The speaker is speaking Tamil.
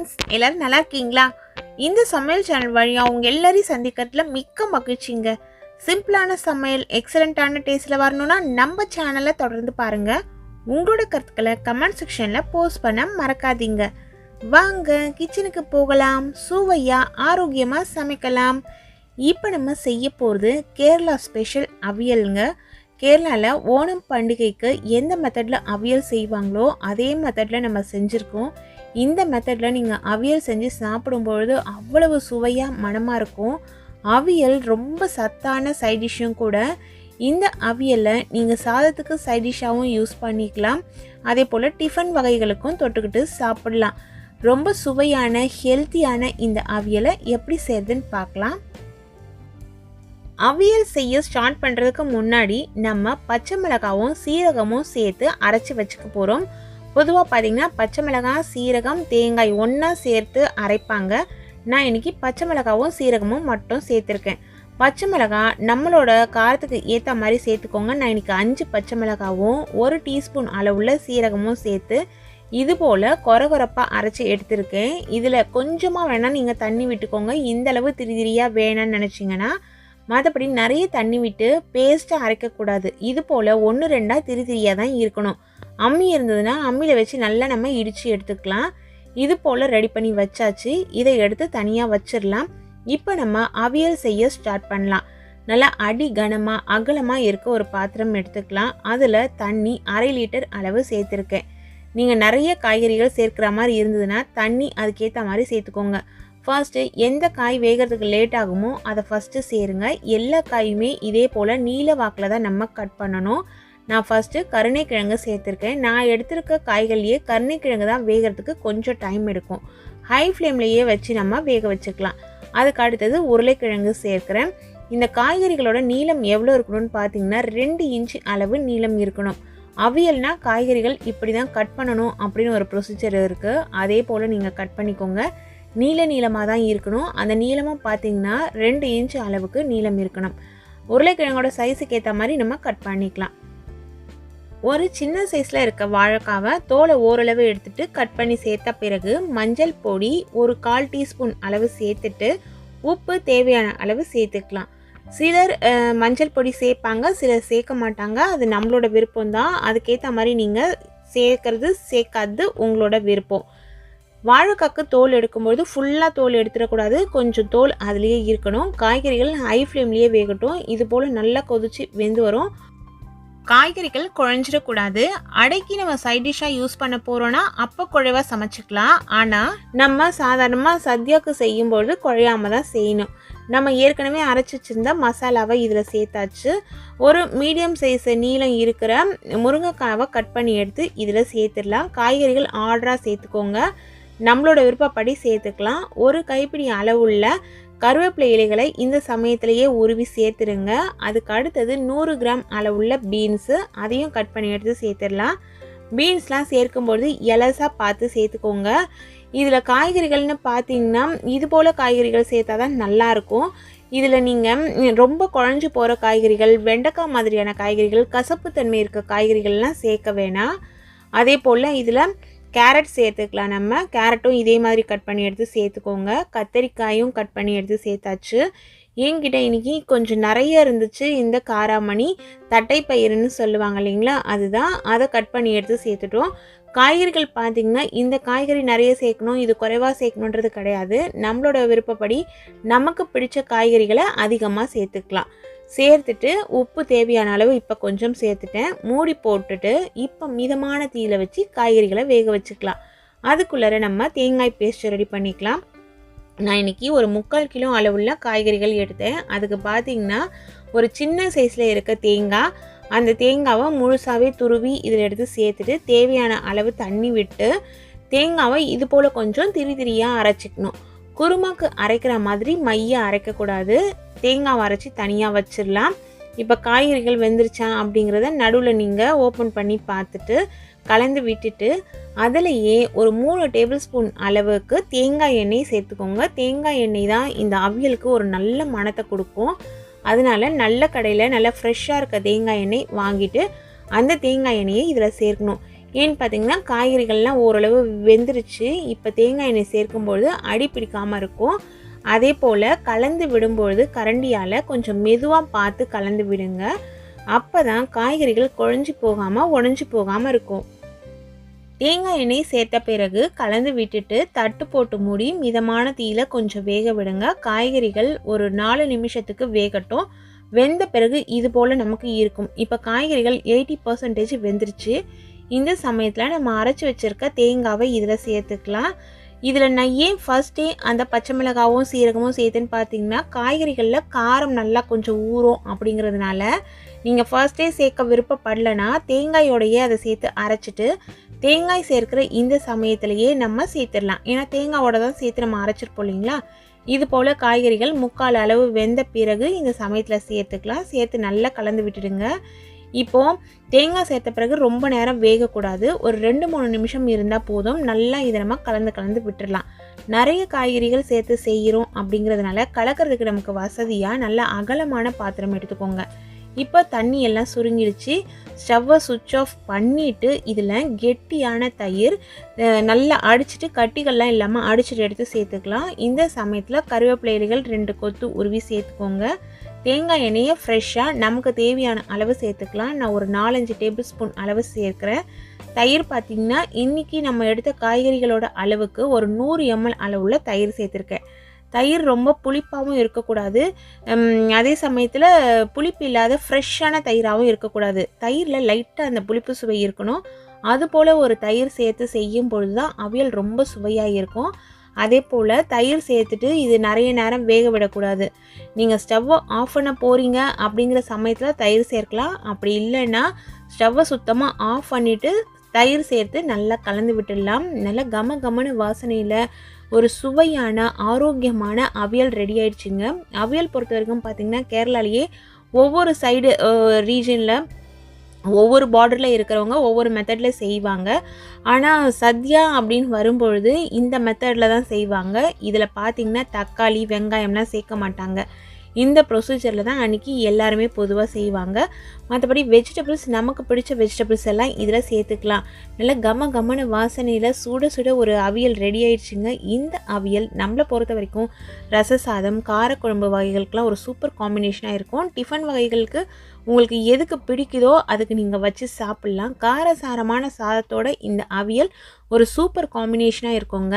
ஃப்ரெண்ட்ஸ் எல்லோரும் நல்லா இருக்கீங்களா? இந்த சமையல் சேனல் வழியாக உங்கள் எல்லாரையும் சந்திக்கிறதுல மிக்க மகிழ்ச்சிங்க. சிம்பிளான சமையல் எக்ஸலண்ட்டான டேஸ்ட்டில் வரணும்னா நம்ம சேனலை தொடர்ந்து பாருங்கள் உங்களோட கருத்துக்களை கமெண்ட் செக்ஷனில் போஸ்ட் பண்ண மறக்காதீங்க. வாங்க கிச்சனுக்கு போகலாம் சுவையாக ஆரோக்கியமாக சமைக்கலாம். இப்போ நம்ம செய்ய போகிறது கேரளா ஸ்பெஷல் அவியலுங்க. கேரளாவில் ஓணம் பண்டிகைக்கு எந்த மெத்தடில் அவியல் செய்வாங்களோ அதே மெத்தடில் நம்ம செஞ்சுருக்கோம். இந்த மெத்தடில் நீங்கள் அவியல் செஞ்சு சாப்பிடும்பொழுது அவ்வளவு சுவையாக மனமாக இருக்கும். அவியல் ரொம்ப சத்தான சைட் டிஷ்ஷும் கூட. இந்த அவியலை நீங்கள் சாதத்துக்கு சைட் டிஷ்ஷாகவும் யூஸ் பண்ணிக்கலாம். அதே போல் டிஃபன் வகைகளுக்கும் தொட்டுக்கிட்டு சாப்பிடலாம். ரொம்ப சுவையான ஹெல்த்தியான இந்த அவியலை எப்படி செய்யறதுன்னு பார்க்கலாம். அவியல் செய்ய ஸ்டார்ட் பண்ணுறதுக்கு முன்னாடி நம்ம பச்சை மிளகாவும் சீரகமும் சேர்த்து அரைச்சி வச்சுக்க போகிறோம் பொதுவாக பார்த்தீங்கன்னா பச்சை மிளகாய் சீரகம் தேங்காய் ஒன்றா சேர்த்து அரைப்பாங்க. நான் இன்னைக்கு பச்சை மிளகாவும் சீரகமும் மட்டும் சேர்த்துருக்கேன். பச்சை மிளகாய் நம்மளோட காரத்துக்கு ஏற்ற மாதிரி சேர்த்துக்கோங்க. நான் இன்னைக்கு அஞ்சு பச்சை மிளகாவும் ஒரு டீஸ்பூன் அளவுள்ள சீரகமும் சேர்த்து இது போல் கொரகொரப்பாக அரைச்சி எடுத்திருக்கேன். இதில் கொஞ்சமாக வேணால் நீங்கள் தண்ணி விட்டுக்கோங்க. இந்த அளவு திரி திரியாக வேணும்னு நினச்சிங்கன்னா மற்றபடி நிறைய தண்ணி விட்டு பேஸ்ட்டாக அரைக்கக்கூடாது. இது போல் ஒன்று ரெண்டாக திரி திரியாக தான் இருக்கணும். அம்மி இருந்ததுன்னா அம்மியில் வச்சு நல்லா நம்ம இடித்து எடுத்துக்கலாம். இது போல் ரெடி பண்ணி வச்சாச்சு. இதை எடுத்து தனியாக வச்சிடலாம். இப்போ நம்ம அவியல் செய்ய ஸ்டார்ட் பண்ணலாம். நல்லா அடி கனமாக அகலமாக இருக்க ஒரு பாத்திரம் எடுத்துக்கலாம். அதில் தண்ணி அரை லிட்டர் அளவு சேர்த்துருக்கேன். நீங்கள் நிறைய காய்கறிகள் சேர்க்குற மாதிரி இருந்ததுன்னா தண்ணி அதுக்கேற்ற மாதிரி சேர்த்துக்கோங்க. ஃபர்ஸ்ட்டு எந்த காய் வேகிறதுக்கு லேட் ஆகுமோ அதை ஃபஸ்ட்டு சேருங்க. எல்லா காயுமே இதே போல் நீல வாக்கில் தான் நம்ம கட் பண்ணணும். நான் ஃபஸ்ட்டு கருணைக்கிழங்கு சேர்த்துருக்கேன். நான் எடுத்திருக்க காய்கள்லேயே கருணைக்கிழங்கு தான் வேகிறதுக்கு கொஞ்சம் டைம் எடுக்கும். ஹை ஃப்ளேம்லேயே வச்சு நம்ம வேக வச்சுக்கலாம். அதுக்கு அடுத்தது உருளைக்கிழங்கு சேர்க்குறேன். இந்த காய்கறிகளோட நீளம் எவ்வளோ இருக்கணும்னு பார்த்தீங்கன்னா ரெண்டு இன்ச் அளவு நீளம் இருக்கணும். அவியல்னா காய்கறிகள் இப்படி தான் கட் பண்ணணும் அப்படின்னு ஒரு ப்ரொசீஜர் இருக்குது அதே போல் நீங்கள் கட் பண்ணிக்கோங்க. நீல நீளமாக தான் இருக்கணும். அந்த நீளமும் பார்த்தீங்கன்னா ரெண்டு இன்ச் அளவுக்கு நீளம் இருக்கணும். உருளைக்கிழங்கோட சைஸுக்கு ஏற்ற மாதிரி நம்ம கட் பண்ணிக்கலாம். ஒரு சின்ன சைஸில் இருக்க வாழைக்காவை தோலை ஓரளவு எடுத்துட்டு கட் பண்ணி சேர்த்த பிறகு மஞ்சள் பொடி ஒரு கால் டீஸ்பூன் அளவு சேர்த்துட்டு உப்பு தேவையான அளவு சேர்த்துக்கலாம். சிலர் மஞ்சள் பொடி சேர்ப்பாங்க சிலர் சேர்க்க மாட்டாங்க. அது நம்மளோட விருப்பம் தான். அதுக்கேற்ற மாதிரி நீங்கள் சேர்க்கறது சேர்க்காது உங்களோட விருப்பம். வாழைக்காக்கு தோல் எடுக்கும்போது ஃபுல்லாக தோல் எடுத்துடக்கூடாது. கொஞ்சம் தோல் அதுலேயே இருக்கணும். காய்கறிகள் ஹை ஃப்ளேம்லேயே வேகட்டும். இது போல் நல்லா கொதிச்சு வெந்து வரும். காய்கறிகள் குழஞ்சிடக்கூடாது. அடைக்கி நம்ம சைட் டிஷ்ஷாக யூஸ் பண்ண போகிறோன்னா அப்போ குழைவாக சமைச்சிக்கலாம். ஆனால் நம்ம சாதாரணமாக சத்யாவுக்கு செய்யும்பொழுது குழையாமல் தான் செய்யணும். நம்ம ஏற்கனவே அரைச்சி வச்சுருந்த மசாலாவை இதில் சேர்த்தாச்சு. ஒரு மீடியம் சைஸ் நீளம் இருக்கிற முருங்கைக்காவை கட் பண்ணி எடுத்து இதில் சேர்த்துடலாம். காய்கறிகள் ஆர்டராக சேர்த்துக்கோங்க. நம்மளோட விருப்பப்படி சேர்த்துக்கலாம். ஒரு கைப்பிடி அளவுள்ள கருவேப்பிலை இலைகளை இந்த சமயத்திலேயே உருவி சேர்த்துருங்க. அதுக்கு அடுத்தது நூறு கிராம் அளவுள்ள பீன்ஸு அதையும் கட் பண்ணி எடுத்து சேர்த்துடலாம். பீன்ஸ்லாம் சேர்க்கும்பொழுது எலசாக பார்த்து சேர்த்துக்கோங்க. இதில் காய்கறிகள்னு பார்த்தீங்கன்னா இது போல் காய்கறிகள் சேர்த்தா தான் நல்லாயிருக்கும் இதில் நீங்கள் ரொம்ப குழஞ்சு போகிற காய்கறிகள் வெண்டைக்காய் மாதிரியான காய்கறிகள் கசப்புத்தன்மை இருக்க காய்கறிகள்லாம் சேர்க்க வேணாம். அதே போல் இதில் கேரட் சேர்த்துக்கலாம் நம்ம. கேரட்டும் இதே மாதிரி கட் பண்ணி எடுத்து சேர்த்துக்கோங்க. கத்தரிக்காயும் கட் பண்ணி எடுத்து சேர்த்தாச்சு. என்கிட்ட இன்னைக்கு கொஞ்சம் நிறைய இருந்துச்சு. இந்த காராமணி தட்டைப்பயிறுன்னு சொல்லுவாங்க இல்லைங்களா? அதுதான். அதை கட் பண்ணி எடுத்து சேர்த்துட்டோம். காய்கறிகள் பார்த்திங்கன்னா இந்த காய்கறி நிறைய சேர்க்கணும் இது குறைவாக சேர்க்கணுன்றது கிடையாது. நம்மளோட விருப்பப்படி நமக்கு பிடிச்ச காய்கறிகளை அதிகமாக சேர்த்துக்கலாம். சேர்த்துட்டு உப்பு தேவையான அளவு இப்போ கொஞ்சம் சேர்த்துட்டேன். மூடி போட்டுட்டு இப்போ மிதமான தீயில வச்சு காய்கறிகளை வேக வச்சுக்கலாம். அதுக்குள்ளார நம்ம தேங்காய் பேஸ்ட் ரெடி பண்ணிக்கலாம். நான் இன்னைக்கு ஒரு முக்கால் கிலோ அளவுள்ள காய்கறிகள் எடுத்தேன். அதுக்கு பார்த்தீங்கன்னா ஒரு சின்ன சைஸில் இருக்க தேங்காய் அந்த தேங்காவை முழுசாகவே துருவி இதில் எடுத்து சேர்த்துட்டு தேவையான அளவு தண்ணி விட்டு தேங்காவை இது போல் கொஞ்சம் திரி திரியாக அரைச்சிக்கணும். குருமாக்கு அரைக்கிற மாதிரி மைய அரைக்கக்கூடாது. தேங்காவை அரைச்சி தனியாக வச்சிடலாம். இப்போ காய்கறிகள் வெந்துருச்சா அப்படிங்கிறத நடுவில் நீங்கள் ஓப்பன் பண்ணி பார்த்துட்டு கலந்து விட்டுட்டு அதிலேயே ஒரு மூணு டேபிள் ஸ்பூன் அளவுக்கு தேங்காய் எண்ணெய் சேர்த்துக்கோங்க. தேங்காய் எண்ணெய் தான் இந்த அவியலுக்கு ஒரு நல்ல மணத்தை கொடுக்கும். அதனால நல்ல கடையில் நல்லா ஃப்ரெஷ்ஷாக இருக்க தேங்காய் எண்ணெய் வாங்கிட்டு அந்த தேங்காய் எண்ணெயை இதில் சேர்க்கணும். ஏன்னு பார்த்தீங்கன்னா காய்கறிகள்லாம் ஓரளவு வெந்துருச்சு. இப்போ தேங்காய் எண்ணெய் சேர்க்கும்பொழுது அடி பிடிக்காமல் இருக்கும். அதே போல் கலந்து விடும்பொழுது கரண்டியால் கொஞ்சம் மெதுவாக பார்த்து கலந்து விடுங்க. அப்போ தான் காய்கறிகள் குழஞ்சி போகாமல் உடஞ்சி போகாமல் இருக்கும். தேங்காய் எண்ணெய் சேர்த்த பிறகு கலந்து விட்டுட்டு தட்டு போட்டு மூடி மிதமான தீயில கொஞ்சம் வேக விடுங்க. காய்கறிகள் ஒரு நாலு நிமிஷத்துக்கு வேகட்டும். வெந்த பிறகு இது போல் நமக்கு இருக்கும். இப்போ காய்கறிகள் எயிட்டி பர்சன்டேஜ் வெந்துருச்சு. இந்த சமயத்தில் நம்ம அரைச்சி வச்சிருக்க தேங்காவை இதில் சேர்த்துக்கலாம். இதில் நான் ஏன் ஃபஸ்ட்டே அந்த பச்சை மிளகாவும் சீரகமும் சேர்த்துன்னு பார்த்தீங்கன்னா காய்கறிகளில் காரம் நல்லா கொஞ்சம் ஊறும் அப்படிங்கிறதுனால நீங்கள் ஃபர்ஸ்ட்டே சேர்க்க விருப்பப்படலைன்னா தேங்காயோடையே அதை சேர்த்து அரைச்சிட்டு தேங்காய் சேர்க்கிற இந்த சமயத்திலையே நம்ம சேர்த்துடலாம். ஏன்னா தேங்காவோட தான் சேர்த்து நம்ம அரைச்சிருப்போம் இல்லைங்களா? இது போல் காய்கறிகள் முக்கால் அளவு வெந்த பிறகு இந்த சமயத்தில் சேர்த்துக்கலாம். சேர்த்து நல்லா கலந்து விட்டுடுங்க. இப்போது தேங்காய் சேர்த்த பிறகு ரொம்ப நேரம் வேகக்கூடாது. ஒரு ரெண்டு மூணு நிமிஷம் இருந்தால் போதும். நல்லா இதை நம்ம கலந்து கலந்து விட்டுடலாம் நிறைய காய்கறிகள் சேர்த்து செய்கிறோம் அப்படிங்கிறதுனால கலக்கிறதுக்கு நமக்கு வசதியாக நல்ல அகலமான பாத்திரம் எடுத்துக்கோங்க. இப்போ தண்ணி எல்லாம் சுருங்கிடுச்சு. ஸ்டவ்வை சுவிட்ச் ஆஃப் பண்ணிவிட்டு இதில் கெட்டியான தயிர் நல்லா அடிச்சிட்டு கட்டிகள்லாம் இல்லாமல் அடிச்சுட்டு எடுத்து சேர்த்துக்கலாம். இந்த சமயத்தில் கருவேப்பிலைகள் ரெண்டு கொத்து உருவி சேர்த்துக்கோங்க. தேங்காய் எண்ணெயை ஃப்ரெஷ்ஷாக நமக்கு தேவையான அளவு சேர்த்துக்கலாம். நான் ஒரு நாலஞ்சு டேபிள் ஸ்பூன் அளவு சேர்க்குறேன். தயிர் பார்த்திங்கன்னா இன்றைக்கி நம்ம எடுத்த காய்கறிகளோட அளவுக்கு ஒரு நூறு எம்எல் அளவுள்ள தயிர் சேர்த்துருக்கேன். தயிர் ரொம்ப புளிப்பாகவும் இருக்கக்கூடாது. அதே சமயத்தில் புளிப்பு இல்லாத ஃப்ரெஷ்ஷான தயிராகவும் இருக்கக்கூடாது. தயிரில் லைட்டாக அந்த புளிப்பு சுவை இருக்கணும். அதுபோல் ஒரு தயிர் சேர்த்து செய்யும் பொழுது தான் அவியல் ரொம்ப சுவையாக இருக்கும் அதே போல் தயிர் சேர்த்துட்டு இது நிறைய நேரம் வேக விடக்கூடாது. நீங்கள் ஸ்டவ்வை ஆஃப் பண்ண போகிறீங்க அப்படிங்கிற சமயத்தில் தயிர் சேர்க்கலாம். அப்படி இல்லைன்னா ஸ்டவ்வை சுத்தமாக ஆஃப் பண்ணிவிட்டு தயிர் சேர்த்து நல்லா கலந்து விட்டுடலாம். நல்லா கம கமனு வாசனையில் ஒரு சுவையான ஆரோக்கியமான அவியல் ரெடி ஆயிடுச்சுங்க. அவியல் பொறுத்த வரைக்கும் பார்த்திங்கன்னா கேரளாலேயே ஒவ்வொரு சைடு ரீஜனில் ஒவ்வொரு பார்டரில் இருக்கிறவங்க ஒவ்வொரு மெத்தடில் செய்வாங்க. ஆனால் சத்யா அப்படின்னு வரும்பொழுது இந்த மெத்தடில் தான் செய்வாங்க. இதில் பார்த்திங்கன்னா தக்காளி வெங்காயம்லாம் சேர்க்க மாட்டாங்க. இந்த ப்ரொசீஜரில் தான் அன்றைக்கி எல்லாருமே பொதுவாக செய்வாங்க. மற்றபடி வெஜிடபிள்ஸ் நமக்கு பிடிச்ச வெஜிடபிள்ஸ் எல்லாம் இதில் சேர்த்துக்கலாம். நல்ல கம கமன வாசனையில் சுட சுட ஒரு அவியல் ரெடி ஆயிடுச்சுங்க. இந்த அவியல் நம்மளை பொறுத்த வரைக்கும் ரச சாதம் காரக்குழம்பு வகைகளுக்கெலாம் ஒரு சூப்பர் காம்பினேஷனாக இருக்கும். டிஃபன் வகைகளுக்கு உங்களுக்கு எதுக்கு பிடிக்குதோ அதுக்கு நீங்கள் வச்சு சாப்பிட்லாம். காரசாரமான சாதத்தோட இந்த அவியல் ஒரு சூப்பர் காம்பினேஷனாக இருக்குங்க.